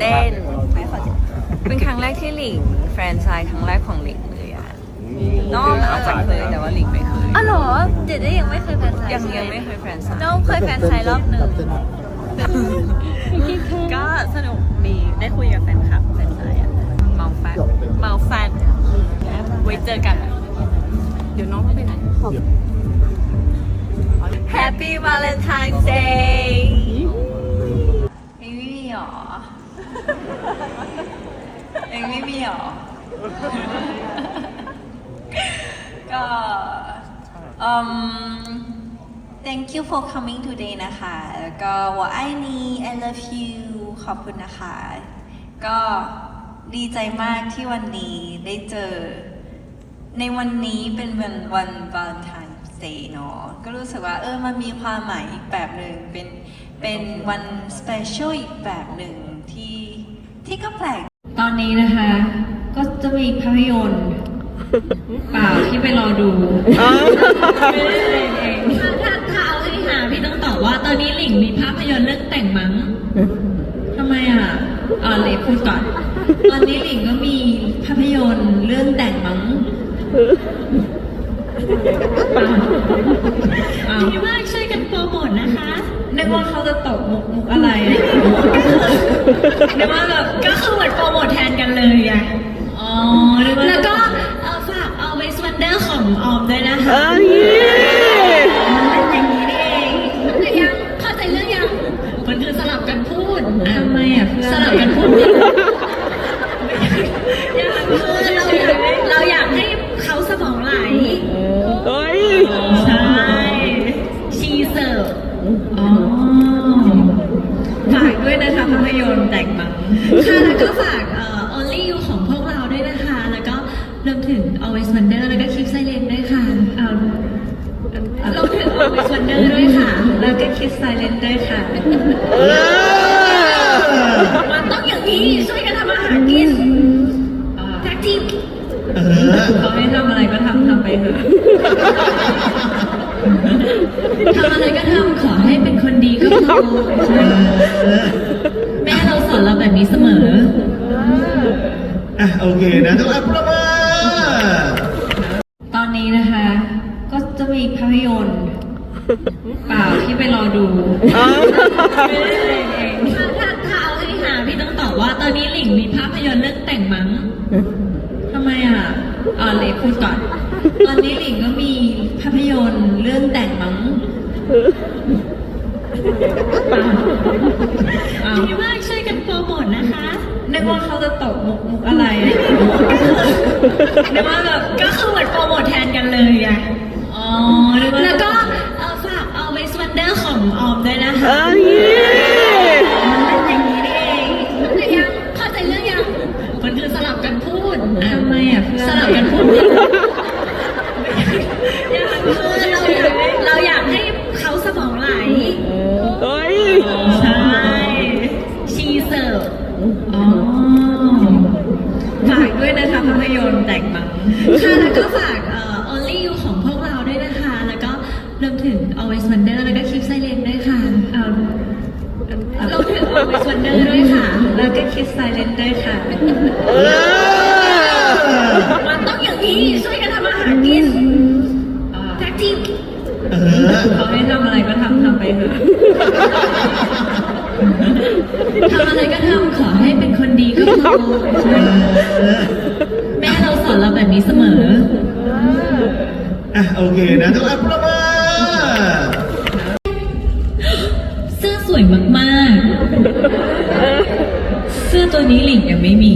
เต้น เป็นครั้งแรกที่หลิง แฟรนไชส์ครั้งแรกของหลิงเลยอะน้องอาจจะเคยแต่ว่าหลิงไม่เคยอ๋อเหรอเดี๋ยวได้ยังไม่เคยแฟนไซน์ยังยังไม่เคยแฟรนไชส์น้องเคยแฟนไซน์รอบหนึ่งก็สนุกดีได้คุยกับแฟนคลับแฟนไซส์อะเมาแฟนเมาแฟนไว้เจอกัน เดี๋ยวน้องต้องไปไหน Happy Valentine's Day เองไม่มีหรอ เองไม่มีหรอ ก็ um thank you for coming today นะคะ แล้วก็ว่าไอ้นี้ I love you ขอบคุณนะคะ ก็ดีใจมากที่วันนี้ได้เจอ ในวันนี้เป็นวันวันวาเลนไทน์เดย์เนาะก็รู้สึกว่าเออมันมีความหมายอีกแบบหนึ่งเป็นเป็นวันสเปเชียลอีกแบบหนึ่งที่ ที่ก็แปลกตอนนี้นะคะ ก็จะมีภาพยนตร์เปล่าที่ไปรอดูไม่ได้เล่นเองถ้าถ้าเอาให้หาพี่ต้องตอบว่า ตอนนี้หลิงมีภาพยนตร์เรื่องแต่งมั้งทำไมอะอ่าเลยพูดก่อน ตอนนี้หลิงก็มีภาพยนตร์เรื่องแต่งมั้งเปล่าอ้าวดีมากช่วยกันโปรโมทนะคะ นึกว่าเขาจะตกมุกมุกอะไรอะนึกว่าแบบก็คือเหมือนโปรโมทแทนกันเลยไงอ๋อนึกว่าแล้วก็เอ่อฝากเอาเวสวันเดอร์ของออมด้วยนะคะ เอ้ย มันเป็นอย่างนี้นี่เองแต่ยังเข้าใจเรื่องยัง มันคือสลับกันพูด ทำไมอะเพื่อน สลับกันพูดคือเราอยากเราอยากให้เขาสมองไหล เอ้ย ใช่ ชีเสิร์ฟ อ๋อฝากด้วยนะคะภาพยนตร์แต่งมั้ง ค่ะแล้วก็ฝากเอ่อ only you ของพวกเราด้วยนะคะ แล้วก็รวมถึง always wonder แล้วก็ keep silent ด้วยค่ะเอา รวมถึง always wonder ด้วยค่ะ แล้วก็คิดไซเลนด้วยค่ะ เออ มันต้องอย่างนี้ ช่วยกันทำอาหารกินแท็กทีม เออ เขาให้ทำอะไรก็ทำทำไปเถอะ ทำอะไรก็ทำขอให้เป็นคนดีก็พอ แม่เราสอนเราแบบนี้เสมอ อะโอเคนะทุกคนประเมินตอนนี้นะคะ ก็จะมีภาพยนตร์เปล่าที่ไปรอดูไม่ได้เล่นเองถ้าถ้าถ้าเอาให้หาพี่ต้องตอบว่า ตอนนี้หลิงมีภาพยนตร์เรื่องแต่งมั้งทำไมอะอ่าเลยพูดก่อน ตอนนี้หลิงก็มีภาพยนตร์เรื่องแต่งมั้งเปล่าอ้าว ดีมากช่วยกันโปรโมทนะคะนึกว่าเขาจะตกมุกมุกอะไรอะนึกว่าแบบ รวมถึง always wonder ด้วยค่ะ แล้วก็คิดไซเลนด้วยค่ะเออมันต้องอย่างนี้ช่วยกันทำอาหารกินอ่าแท็กทีมเออเขาให้ทำอะไรก็ทำทำไปเถอะทำอะไรก็ทำขอให้เป็นคนดีก็พอแม่เราสอนเราแบบนี้เสมอ อะโอเคนะทุกคนประเมิน วยมากๆ เสื้อตัวนี้หลิงยังไม่มี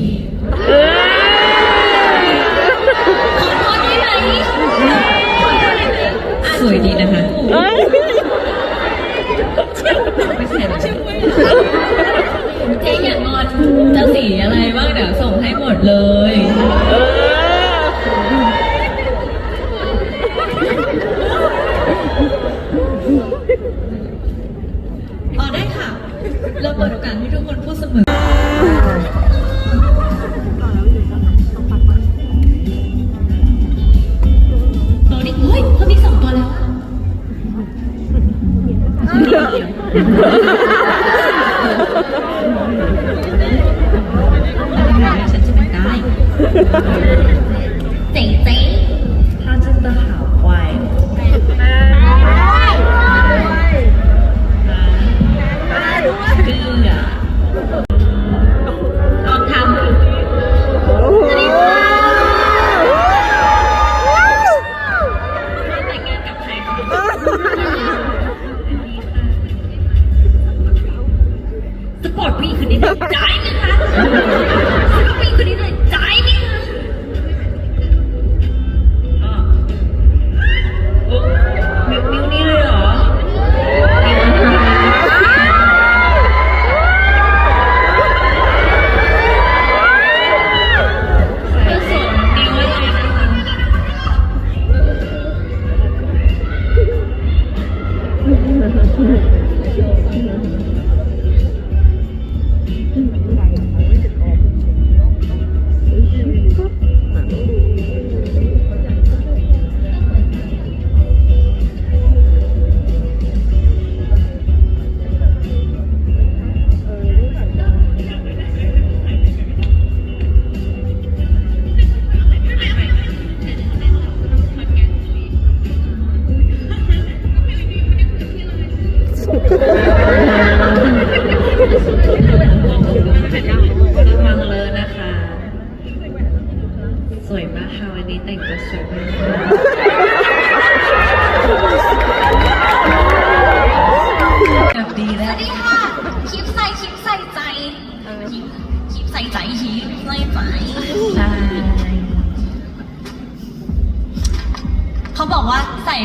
ขอโทษได้ไหมขอโทษได้ไหมอะสวยดีนะคะเอ้ยไม่ใช่หรอเจ๊อย่างงอนจะสีอะไรบ้างเดี๋ยวส่งให้หมดเลย เจ๋ง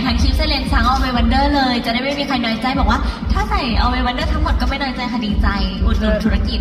ทั้งคลิปเซเลนซังเอาไปวันเดอร์เลย จะได้ไม่มีใครน้อยใจบอกว่า ถ้าใส่เอาไปวันเดอร์ทั้งหมดก็ไม่น้อยใจค่ะดีใจ อุดหนุนธุรกิจ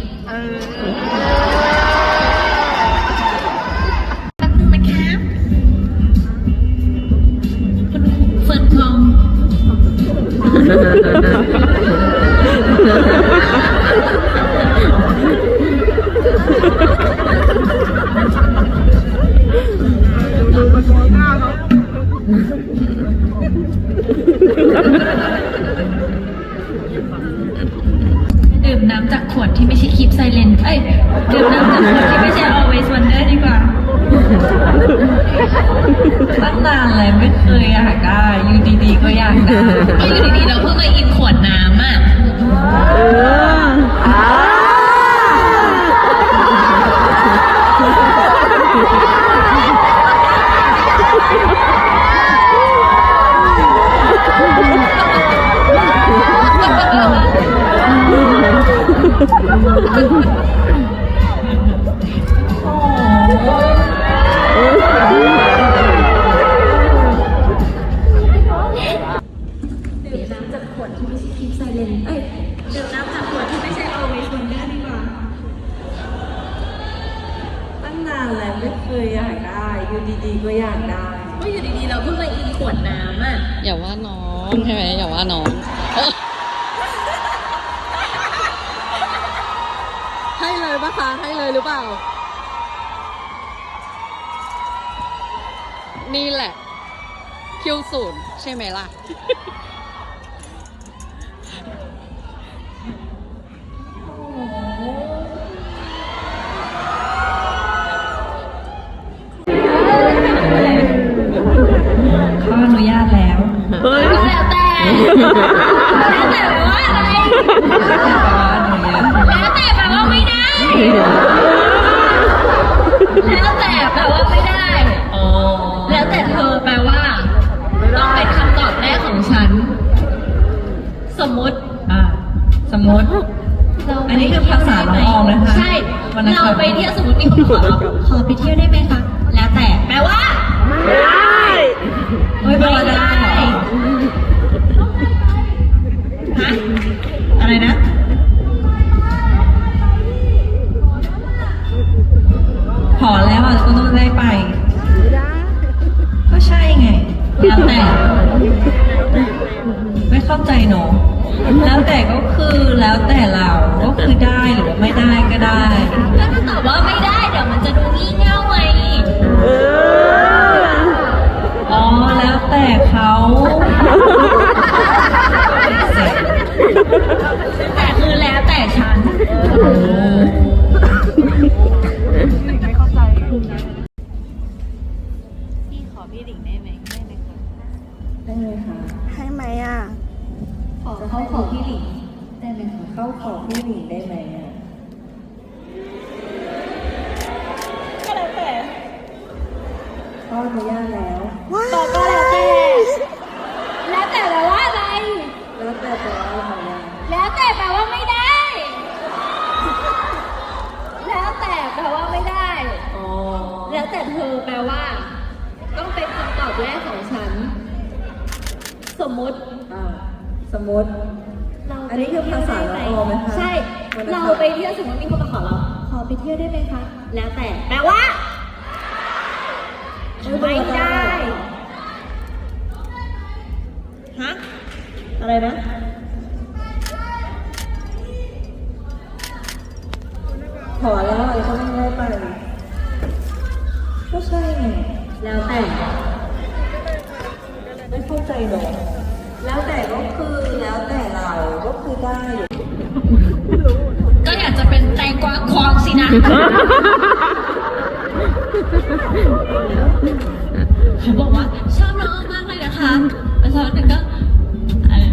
เลยไม่เคยอยากได้อยู่ดีๆก็อยากได้ก็อยู่ดีๆเรา ให้เลยปะคะให้เลยหรือเปล่า นี่แหละ คิวศูนย์ใช่ไหมล่ะเขาอนุญาตแล้วก็แล้วแต่แล้วแต่ว่าอะไร ไม่ได้แล้วแต่แปลว่าไม่ได้ อ๋อ แล้วแต่เธอแปลว่า ต้องเป็นคำตอบแรกของฉัน สมมติ อะสมมติอันนี้คือภาษาน้องออมนะคะใช่วันนั้นเราไปเที่ยวสมมติมีคนขอเราขอไปเที่ยวได้ไหมคะ แล้วแต่แปลว่า ไม่เป็นไรไม่ได้ แล้วแต่เรา แต่เธอแปลว่า ต้องเป็นคำตอบแรกของฉัน สมมุติอ่าสมมติ เราอันนี้คือภาษาละออไหมคะใช่วรรณคำเราไปเที่ยวสมมติมีคนมาขอเรา ขอไปเที่ยวได้ไหมคะ แล้วแต่ แปลว่า ไม่ได้ ฮะ อะไรนะ ขอแล้วอะไรก็ไม่ได้ไป ก็ใช่ไง แล้วแต่ ไม่ เข้าใจหรอกแล้วแต่ก็คือแล้วแต่เราก็คือได้ก็อยากจะเป็นแตงกวาควงสินะเขาบอกว่าชอบน้องมากเลยนะคะแล้วสักพักหนึ่งก็เอ่อ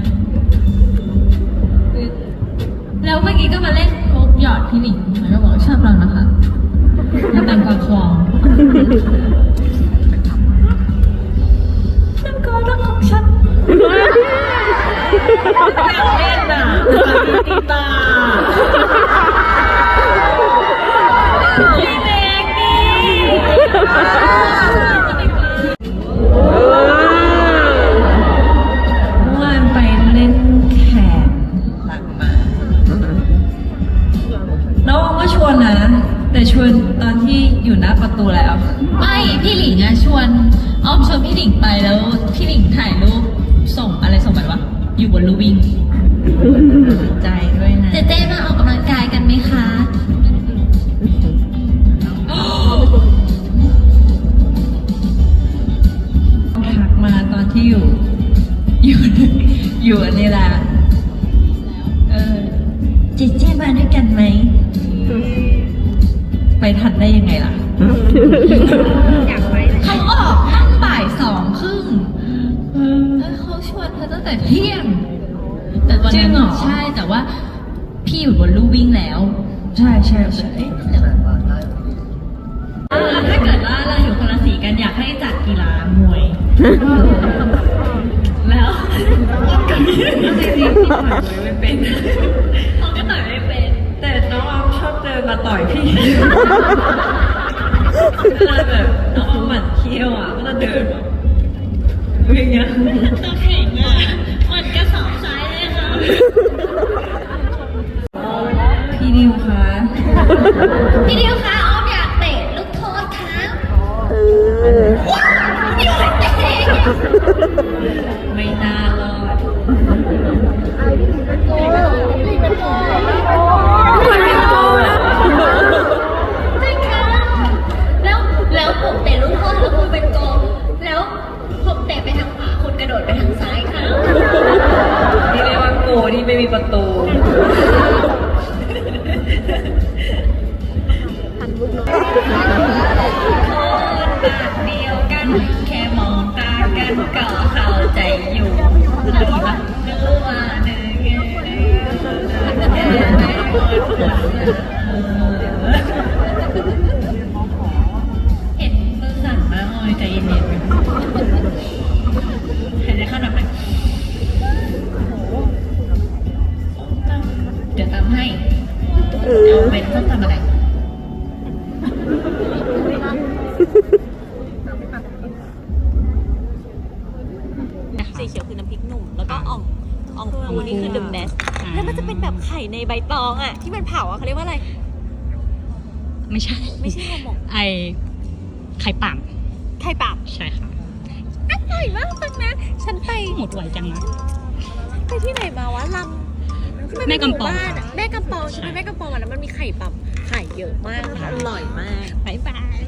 แล้วเมื่อกี้ก็มาเล่นมุกหยอดพี่หนิงแล้วก็บอกว่าชอบเรานะคะแล้วแตงกวาควง เล่นอะกีตาร์พี่เมกกี้เมื่อวานไปเล่นแข่งหลังมาน้องก็ชวนนะ แต่ชวนตอนที่อยู่หน้าประตูแล้ว ไม่ พี่หลิงอะชวนอ้อมชวนพี่หลิงไปแล้ว พี่หลิงถ่าย เจเจมาด้วยกันไหม ไปทันได้ยังไงล่ะเขาออกตั้งบ่ายสองครึ่งแล้วเขาชวนเธอตั้งแต่เที่ยง แต่วันจรินั้งนเหรอใช่แต่ว่า พี่อยู่บนลู่วิ่งแล้ว ใช่ใช่ใช่เออถ้าเกิดว่าเราอยู่คนละสีกันอยากให้จัดกีฬามวย แล้วจริงๆที่ต่อยมวยไม่เป็นเขาก็ ต่อยไม่เป็น แต่น้องออมชอบเดินมาต่อยพี่เวลาแบบน้องออมหมั่นเคี้ยวอะก็จะเดินแบบอย่างเงี้ยตัวแข็งอะมั แค่มองตากันก็เข้าใจอยู่รู้ว่ารู้อเนื้อเห็ อะเขาเรียกว่าอะไร ไม่ใช่ ไม่ใช่ห่อหมกไอไข่ป่ามไข่ปาบใช่ค่ะอร่อยมากเลยนะฉันไปหมดไวจังนะไปที่ไหนมาวะลำที่นแม่กำปองเป็นหมู่บ้านอะแม่กำปองฉันไปแม่กำปองอะแล้วมันมีไข่ปับไข่เยอะมากอร่อยมากบ๊ายบาย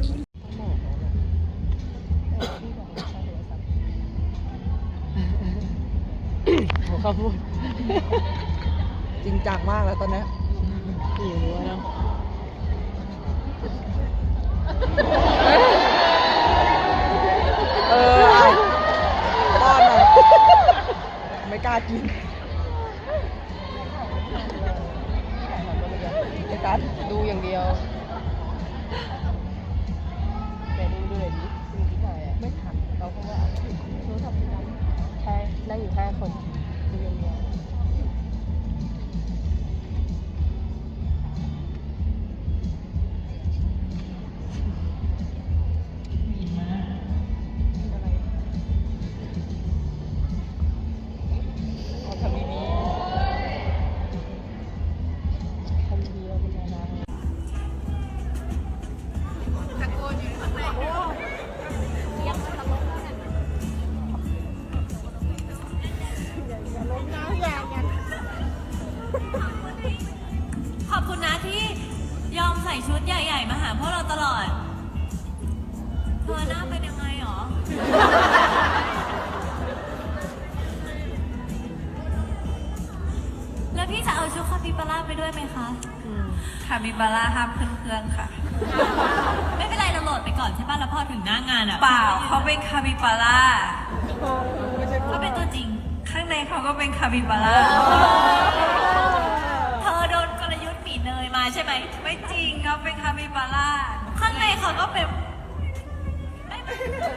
เขาพูดจริงจังมากแล้วตอนเนี้ยิวเนาะเออบ้านหน่อยไม่กล้ากินดูอย่างเดียวแต่ดูดูเลยดิดูที่ไหนไม่ถัมเราคงว่าโทรศัพท์ใช่นั่งอยู่แค่คน เป็นคาบิบาร่าข้างในเขาก็เป็นไม่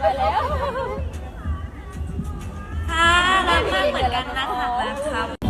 ไปแล้ว ค่ะรักมากเหมือนกันนะคะนะครับ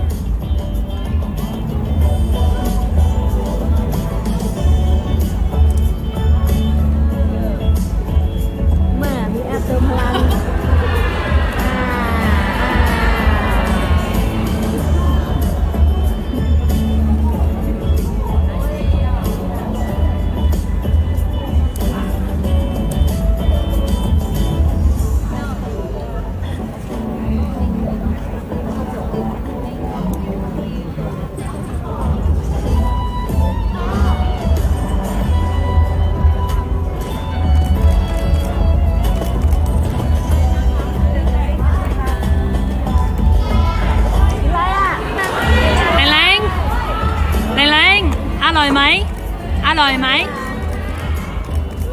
อร่อยไหม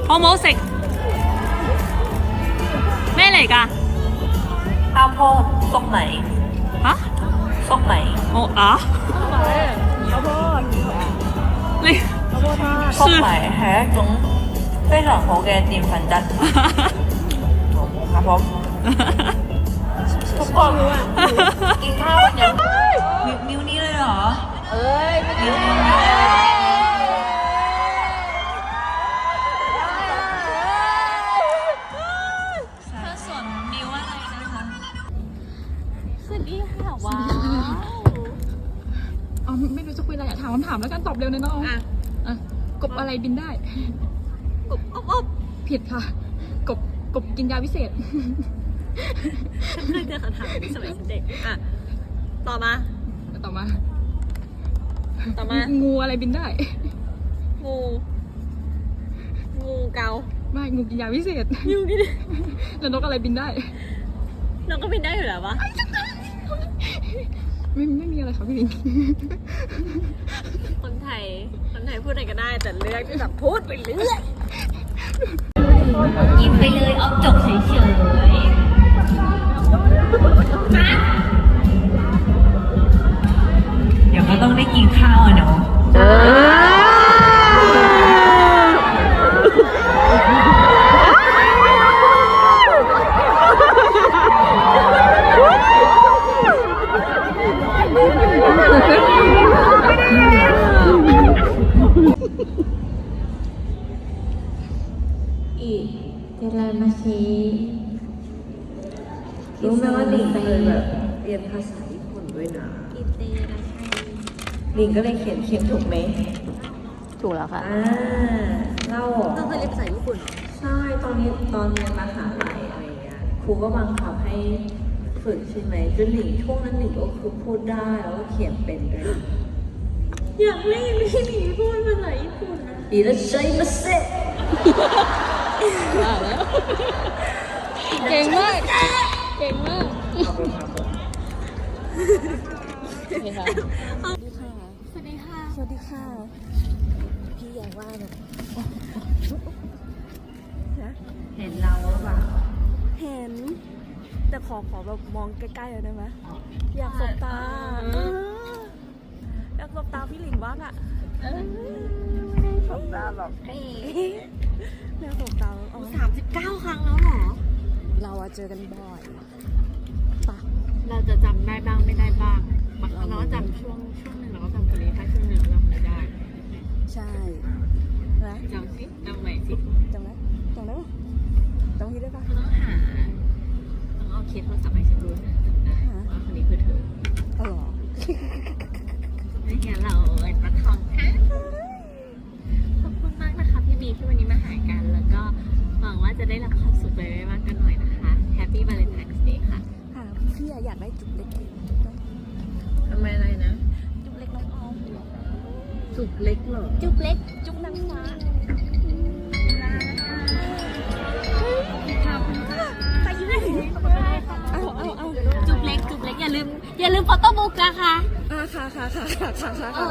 โฮโมเซ็กแม่ไหนกะ ข้าวโพดส้มไหม ฮะ ส้มไหม โอ้อะ你ส้ม 是 ไหม系一种非常好嘅淀粉质ครับผมทุกคนกินข้าวกันยังนิ้วนิ้วนี้เลยเหรอ เอ้ยนิ้วนิ้ว ามคำถามแล้วกันตอบเร็วเลยเนาะอะ อะกบอะไรบินได้ กบอบอบผิดค่ะ กบกบกินยาวิเศษ ฉันเคยเจอคำถามนี้สมัยฉันเด็กอะ ต่อมา ต่อมา ต่อมา งูอะไรบินได้ งู งูเกา ไม่งูกินยาวิเศษยูกินแล้วนกอะไรบินได้น้องก็บินได้อยู่แล้วปะไม่ไม่มีอะไรค่ะพี่ลิง คนไทย คนไทยพูดอะไรก็ได้ แต่เลือกที่แบบพูดไปเรื่อยยิ้มไปเลยเอาจบเฉยๆเดี๋ยวก็ต้องได้กินข้าวอะเนาะ ลิงก็เลยเขียนเขียนถูกไหมถูกแล้วค่ะ อ่าเล่าเหรอต้องเคยเรียนภาษาญี่ปุ่นเหรอใช่ตอนนี้ตอนเรียนมหาลัยอะไรเงี้ยครูก็บังคับให้ฝึกใช่ไหมจนหลิงช่วงนั้นหลิงก็คือพูดได้แล้วก็เขียนเป็นด้วยนะอยากเล่นพี่หนีพูดภาษาญี่ปุ่นนะอีแล้วใช้มาเสร็จเก่งมาก เก่งมากโอ เคค่ะ สวัสดีค่ะ สวัสดีค่ะ พี่อยากว่าแบบเห็นเราหรือเปล่าเห็น แต่ขอขอแบบมองใกล้ๆเลยได้ไหมอยากสบตาเอออยากสบตาพี่หลิงบ้างอะสบตาแบบเฮ้แม่สบตาแบบเอาสามสิบเก้าครั้งแล้วเหรอ เราอะเจอกันบ่อยปะเราจะจำได้บ้างไม่ได้บ้าง บางครั้งเราก็จำช่วงช่วงหนึ่งเราก็จำคนนี้ถ้าช่วงหนึ่งเราจำคนนี้ได้ใช่นะจำสิจำใหม่สิจำได้จำได้ปะจำที่ได้ปะต้องหาต้องเอาเคสโทรศัพท์ให้ฉันดูนะจำได้ว่าคนนี้คือเธออ๋อเหรอไม่งั้นเราไอ้ปลาทองค่ะขอบคุณมากนะคะพี่บีที่วันนี้มาหากัน แล้วก็หวังว่าจะได้รับความสุขไปไม่มากกันหน่อยนะคะ Happy Valentine's Day ค่ะค่ะพี่ออยากได้จุกเล็ก เล็กเหรอจุกเล็ก จุกนางฟ้าไปยืนเอาเอาเอาจุบเล็ก จุบเล็ก อย่าลืม อย่าลืมโฟโต้บุ๊กนะคะ อ่าค่ะค่ะค่ะค่ะค่ะค่ะ